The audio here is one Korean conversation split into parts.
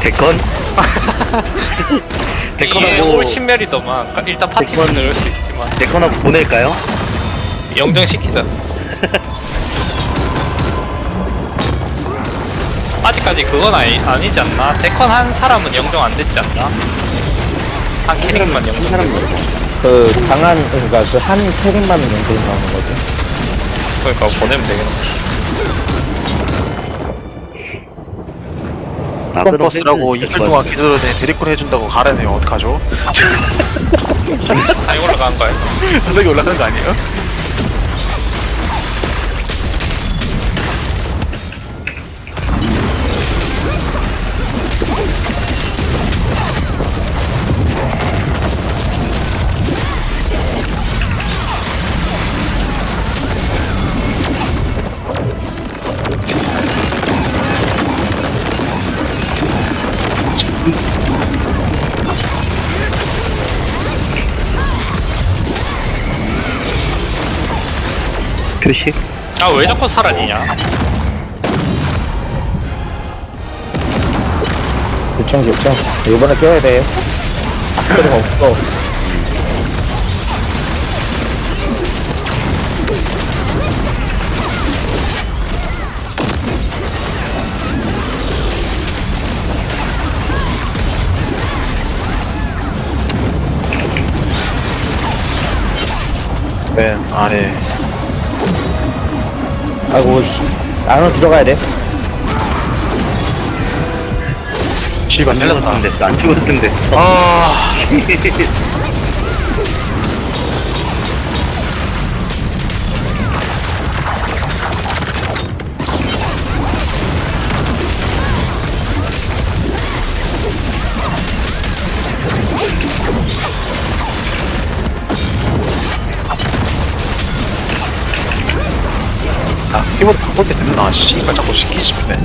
대건? 이게 대건하고 올 신멸이더만 일단 파티만 대건- 넣을 수 있지만 대건하고 보낼까요? 영정시키자 아직까지 그건 아니, 아니지 않나? 데컨 한 사람은 영정 안 됐지 않나? 한 캐릭만 한 영정 사람. 그 강한 그러니까 그 한 캐릭만 연결이 나오는 거지. 그러니까 보내면 되겠네 아, 번 그럼 버스라고 이틀 동안 기다려더니 대리콜 해준다고 가라네요. 어떡하죠? 다 올라간 거야 선생이 올라가는 거 아니에요? 표식? 아 왜 자꾸 사라지냐? 요청 요청. 이번에 껴야 돼. 악셀이 없어. 맨 안에 아이고 씨. 안으로 들어가야 돼. 안 잘렸다. 됐어. 안 죽었으면 됐어. 아, 키보드 바꿀 때 됐나? 씨발 자꾸 시키기 싶네.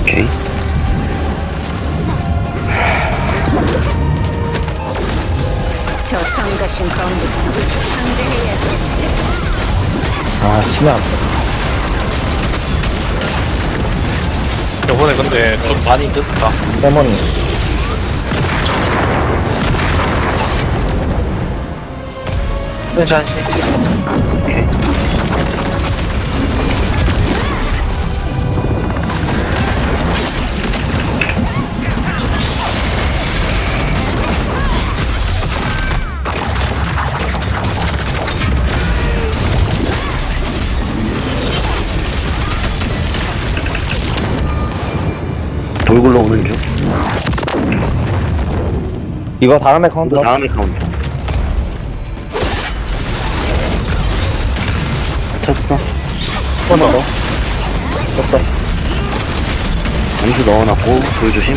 오케이. 저 성가신 검부터 상대해야 아 치면 안 돼. 요번에 근데 좀 많이 늦다 레몬이. 괜찮지? 돌굴러 오는 중. 이거 다음에 카운트. 다음에 카운터. 쳤어. 번호 넣어. 됐어. 암수 넣어놨고 돌 조심.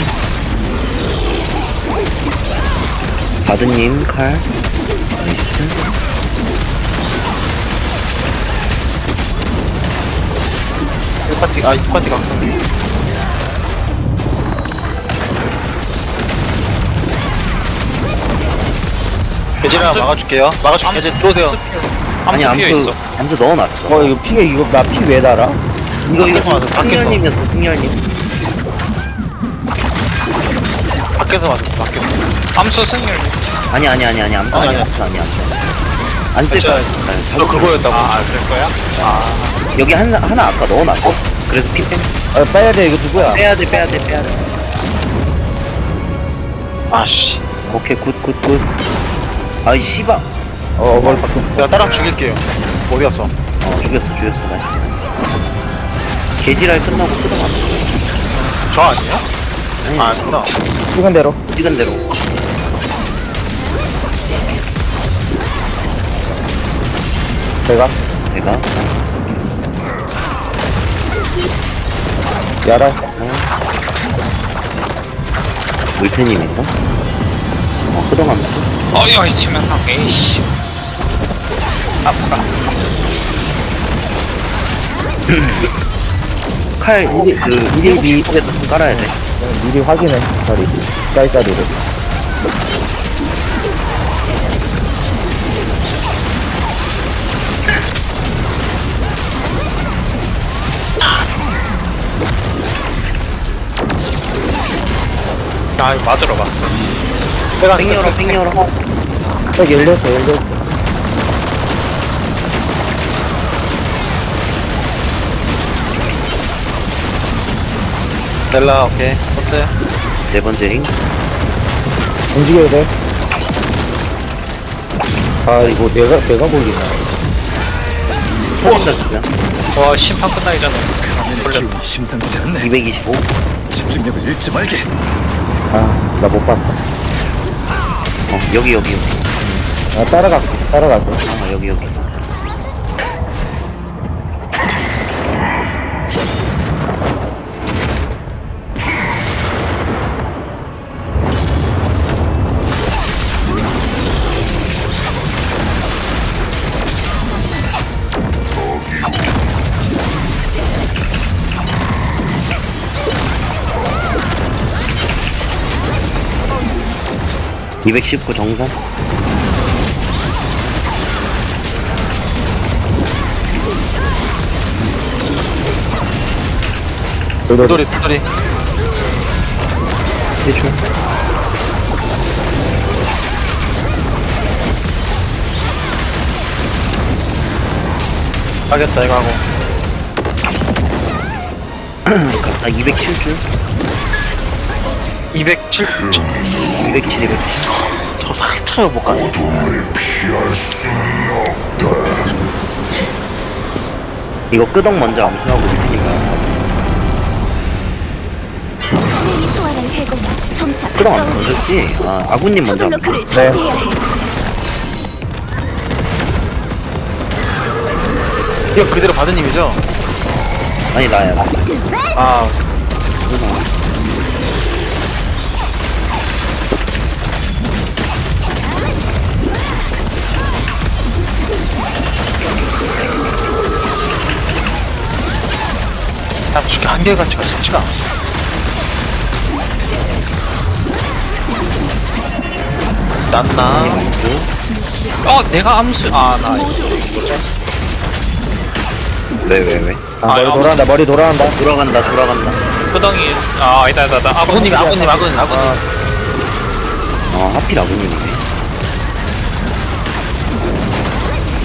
바드님 칼. 나이스. 이 파티, 아, 이 파티 각성. 예진아 막아줄게요. 막아줄게. 예진 들어오세요. 아니 암수 암수 있어 암수 넣어놨어. 어 이거 피게 이거 나 피 왜 달아? 이거 이거 밖에서 밖에서. 승열님이었어 승열님. 밖에서 맞았어. 밖에서. 암수 승률 아니 아니 아니 아니 암수 아니, 아니 아니. 암수. 안쓸 거야. 저 그거였다고. 아 그럴 거야? 여기 하나 하나 아까 넣어놨어. 그래서 피 빼. 아 빼야 돼 이거 누구야? 빼야 돼 빼야 돼 빼야 돼. 아씨. 오케이 굿 굿 굿. 아이 씨바. 어뭘 바꿨어. 내가 따라 죽일게요. 어디 갔어? 어 죽였어 죽였어 나이스. 개지랄 끝나고 뜯어놨어. 저 아니야? 아니 아, 아니구나. 찍은 대로. 찍은 대로. 제가 내가 야라. 물태님인가? 어, 흐름한다. 어이, 어이, 치면서, 에이씨. 아프다. 칼, 미리, 그, 미리 미리 깔아야 돼. 네, 미리 확인해 자리 짤자리를 나 맞으러 갔어. 빼가 팽 열어 팽 열어 딱 열렸어 열렸어 넬라 오케이 떴어요 네 번째 링 움직여야 돼. 아 이거 내가 내가 몰리나. 터진다 진짜 와 심판 끝나기 전에 걸렸다 심상치 않네. 225 집중력을 잃지 말게. 아나 못 봤다. 어 여기 여기 여기 아 따라갈게 따라갈게. 아 여기 여기 (219) 정산 돌돌이 도리 1초. 하겠다 이거 하고. 아 207줄 207 저, 207 207 저 살짝을 못 가네 이거 끄덕 먼저 암수하고 있으니까. 이 소환한 점차 끄덕 안 가까워지고 던졌지? 아 아군님 먼저 암수 차지해야 해. 이거 그대로 받은 님이죠? 아니 나야. 나아 딱 저렇게 한결같이가 쉽지가 않아. 낫나? 어 내가 암수 아나 왜왜 왜? 아 머리 아, 돌아간다 머리 돌아간다. 돌아간다 돌아간다. 끄덩이 아 아니다 아니다. 아니다 아버님 아버님 아버님. 아버님. 어 하필 아군님이네.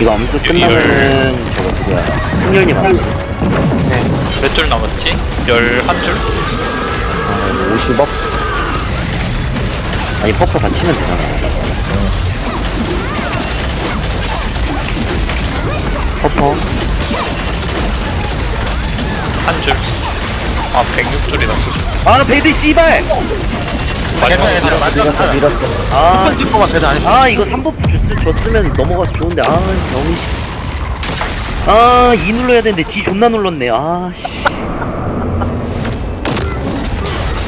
이거 암수 열- 끝나면은 저거 누구야. 승열님 암수 몇 줄 남았지? 11줄? 50억. 아니 퍼퍼 다 치면 되잖아. 퍼퍼 한 줄. 아 106줄이다. 아 베이비 씨발! 마지막 밀었어 밀었어. 아, 아 이거 3버프 줬, 줬으면 넘어가서 좋은데. 아 너무 아 이 눌러야 되는데 D 존나 눌렀네. 아 씨.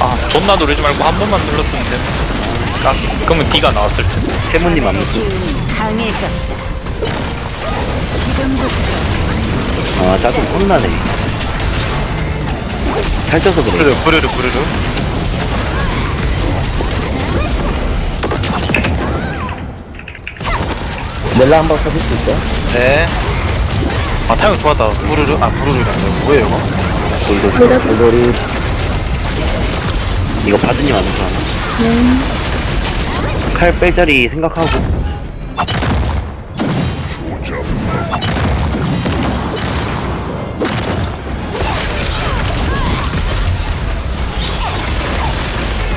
아 존나 누르지 말고 한 번만 눌렀으면 되는데 아, 그러면 D가 나왔을 텐데. 세모님 암수 기운이 강해졌다. 지금부터 아 짜증 혼나네. 살쪄서 그래. 부르르 부르르 부르르. 넬라 한번 써줄 수 있어요? 네 아 타이밍 좋았다. 부르르 아 부르르라는 뭐예요 이거? 돌돌이. 돌돌이. 이거 바드님 암수 하나 칼뺄 자리 생각하고.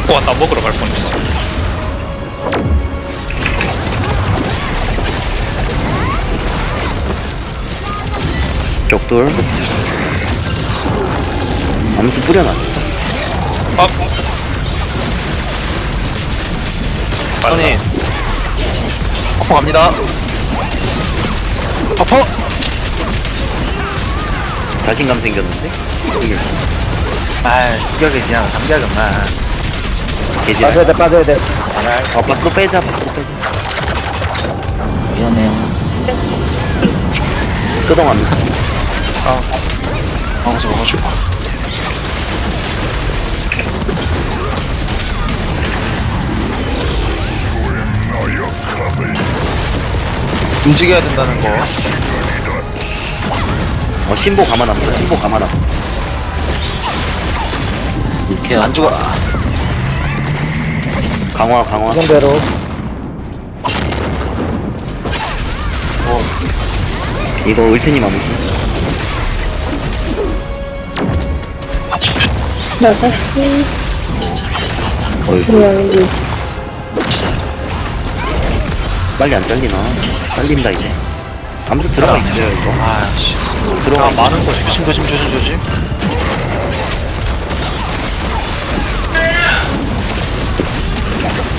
와 나 먹으러 갈 뻔했어 격돌. 암수 뿌려놨어. 아 형님 퍼퍼 갑니다. 퍼퍼 자신감 생겼는데? 아 충격이 그냥 감격이구나. 개지 빠져야 돼 빠져야 돼. 어 밖으로 빼자 밖으로 빼자. 미안해요. 끄덕 암수 아, 아무서 먹어주고. 움직여야 된다는 거. 어, 신보 감안 합니다. 신보 감안 합니다. 이렇게 안 죽어. 강화, 강화. 상대로. 어. 이거 울트님 아무튼. 6시 어이구 그냥 여기 빨리 안 잘리나? 잘린다 이제 암수 들어가 있어요 이거. 아씨. 들어가 들어가 많은 거 조심 조심 조심 조심.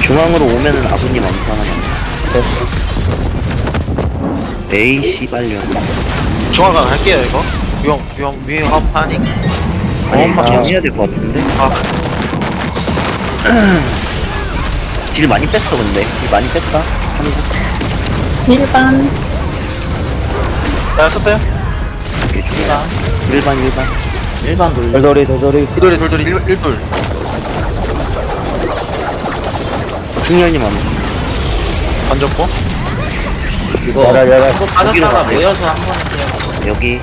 중앙으로 오면은 아버님 암수 하나 남아 에이 씨발년. 중화강 할게요 이거. 위험 위험 위험하니 아니 아. 정해야 될 것 같은데? 아. 딜 많이 뺐어 근데. 딜 많이 뺐다. 한국 일반. 야, 썼어요? 이게 중요해 일반 일반. 일반 돌 돌돌이 돌돌이. 돌돌이 돌돌이. 1, 1불 승열님 암수 던졌고 열어 열어 여기로 가세요. 모여서 한 번에 그냥 여기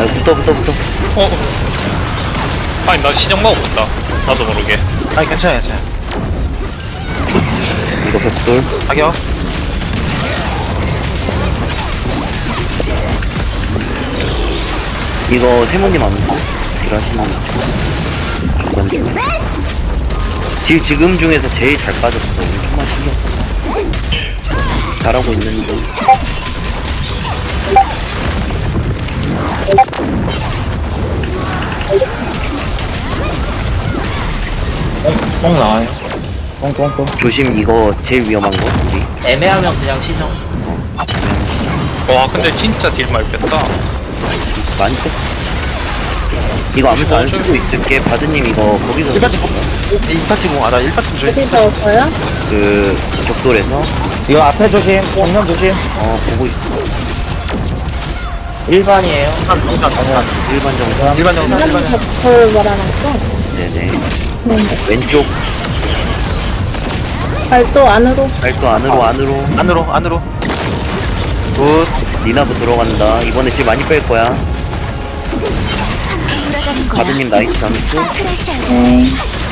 아 붙어 붙어 붙어. 어? 아니 나 시정 먹었다. 나도 모르게. 아니 괜찮아요 괜찮아요. 이거 벽돌. 가격. 이거 세모님 암수 딜하시는 중간 중에 딜 지금 중에서 제일 잘 빠졌어. 정말 신경 써 잘하고 있는데 뽕 나와요. 똥똥똥 조심 이거 제일 위험한 거 우리. 애매하면 그냥 시정. 와 근데 진짜 딜 많이 뺐어 이거 암수 안 쓰고 있을게. 바드님 이거 거기서 1파티 공 2파티 공 아 나 1파티 좀 어디서 없어요? 그 격돌에서. 이거 앞에 조심 정면 조심. 어 보고 있어 일반이에요. 일반 정상 일반 정상. 일반 정상 저 말하는 거? 네네. 네. 왼쪽. 발도 안으로. 발도 안으로 안으로. 안으로 안으로. 굿. 니나도 들어간다. 이번에 딜 많이 뺄 거야. 돌아가는 거야. 바드님 나이스 잠수. 크래시할 네.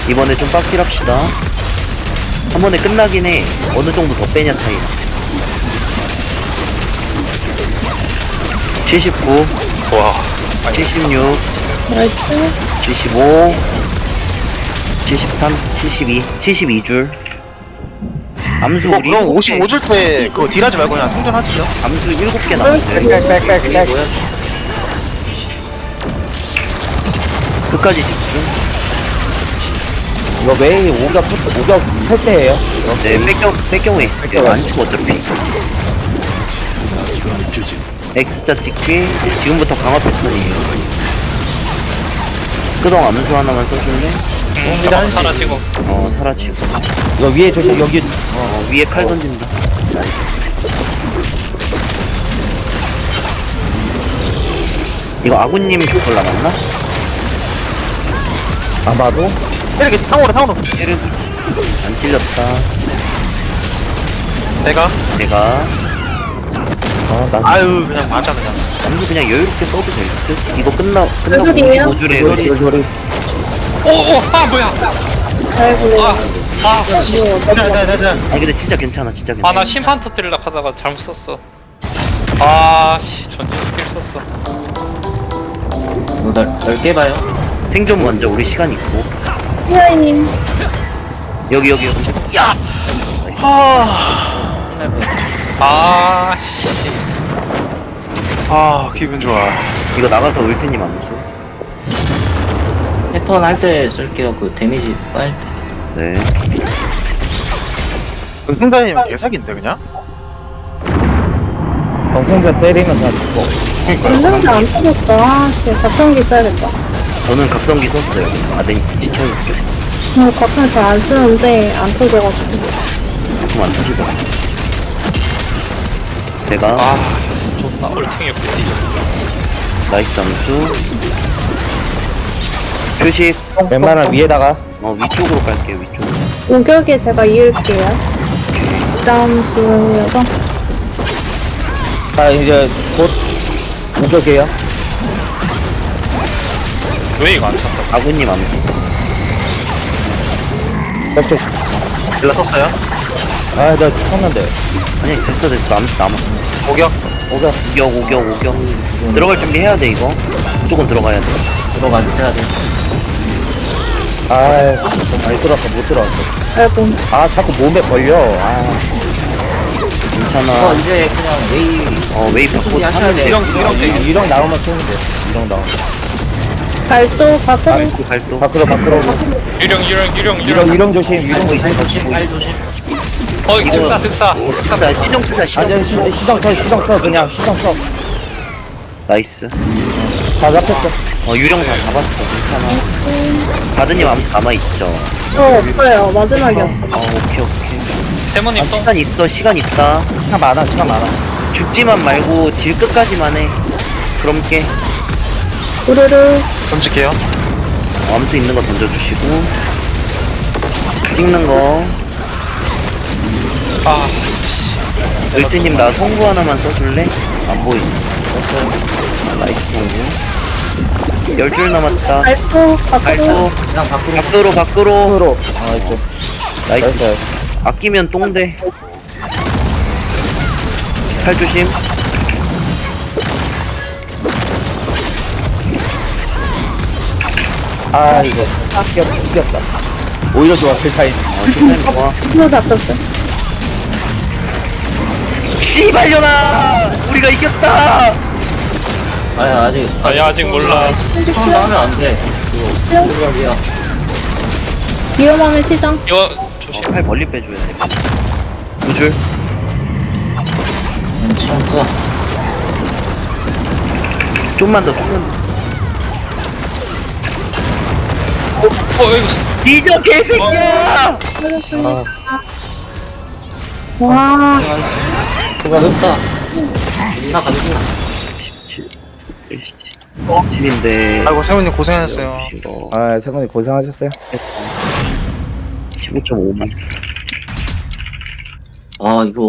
이번에 좀 빡질합시다. 한 번에 끝나긴 해. 어느 정도 더 빼냐 차이 79 와. 아니 76 나이스 75 73 72 72줄. 암수 어, 우리 그럼 7개. 55줄 때 그거 딜하지 말고 그냥 성전하시죠. 암수 7개 남았어요. 끝까지 집중. 이거 메이 오격 푸- 오격 할 때예요. 네 뺏겨 뺏겨고 있을게요. 안 치고 어차피 X자 찍기. 지금부터 강화 패턴이에요. 끄덩 암수 하나만 써줄래? 음, 잠깐 사라지고. 어 사라지고. 이거 위에 조심 여기. 어 위에 칼 던진다. 나이스 이거 아군님 격돌 남았나? 아마도? 이렇게 상으로 상으로. 찌르기 안 찔렸다. 내가? 제가 어나 아유 그냥 맞아 그냥. 암수 그냥 여유롭게 써도 될 듯? 이거 끝나 끝나고 얼굴이에요? 55줄에 돌돌이 돌돌이 오오아 뭐야. 아이고 아아나 뭐 자자자자. 아니 근데 진짜 괜찮아 진짜 괜찮아. 아, 나 심판 터뜨리려 하다가 잘못 썼어. 아씨 전진 스킬 썼어. 이거 넓, 넓게 봐요. 생존 먼저 우리 시간 있고. 히아이님. 여기 여기 여기. 야! 아, 힘날 뻔. 아 씨. 아 기분 좋아. 이거 나가서 울트님 암수 패턴 할 때 쓸게요. 그 데미지 쌓일 때. 네. 그 승자님 개사기인데 그냥? 정승자 때리면 다 죽고 인상자 안 터졌어 아씨 각성기 써야겠다. 저는 각성기 썼어요. 아드님 지켜줄게 어, 각성기 잘안 쓰는데 안 터져가지고. 조금 안 터지더라 제가. 아 좋다 얼탱이 없지 나이스 암수. 표식 웬만하면 위에다가. 어 위쪽으로 갈게요 위쪽으로. 오격에 제가 이을게요. 그 다음 수여서. 자 이제 곧 오격이에요. 왜 이거 안 찼다 아군님 암수 백조. 일라 썼어요? 아, 나 죽었는데. 아니 됐어 됐어 아무 남았어 오격 오가 오격 오격 오격 들어갈 준비 해야 돼 이거 무조건 들어가야 돼 들어가 해야 돼. 아이씨, 좀 많이 들어왔어, 못 들어왔어. 아이고. 아, 자꾸 몸에 걸려. 아, 괜찮아 어, 이제 그냥 웨이 어 웨이 바꿔 소리 하셔야 돼. 이런 이런 게 유령 나오면 쓰면 돼. 유령 나오면. 발도 바꿔. 발도 발도 밖으로, 밖으로. 유령 유령 유령 유령, 유령 유령 조심, 발 유령 조심, 조심, 발 조심. 어 이거 특사 특사. 쓰자 시정 쓰자 시정 아, 시, 시정 써, 시정 써, 그냥 시정 써. 나이스. 다 잡혔어. 어 유령 다 잡았어. 괜찮아. 바드님 아무 남아 있죠. 저 없어요. 마지막이었어. 어 오케이 오케이. 세모님 또? 시간 있어 시간 있다. 시간 많아, 시간 많아. 죽지만 말고 딜 끝까지만 해. 그럼 깨. 우르르. 던질게요. 어, 암수 있는 거 던져주시고. 찍는 거 아, 열쇠님 나 성구 하나만 써줄래? 안 보이네 나이스 성구 열줄 남았다 바꿔. 발도 그냥 밖으로 밖으로 밖으로 으로. 아, 나이스. 나이스 나이스. 아끼면 똥돼 팔 조심 아, 이거. 이겼다, 이겼다. 오히려 좋아, 필타임. 어 딜타임 좋아 또 잡혔어. 씨발려나 우리가 이겼다! 아니 아직 아니 아직 몰라. 처음 나오면 안 돼. 시정. 이야. 위험하면 시정. 이거 어, 팔 멀리 빼줘야 돼. 두줄. 음, 시험 써. 좀만 더. 좀만 더어 이거 쓰- 뒤져 개새끼야 와. 수고하셨어. 나 가지고. 집인데 아이고 세훈님 고생하셨어요 이거 아, 세 분이 고생하셨어요. 15.5만 아 이거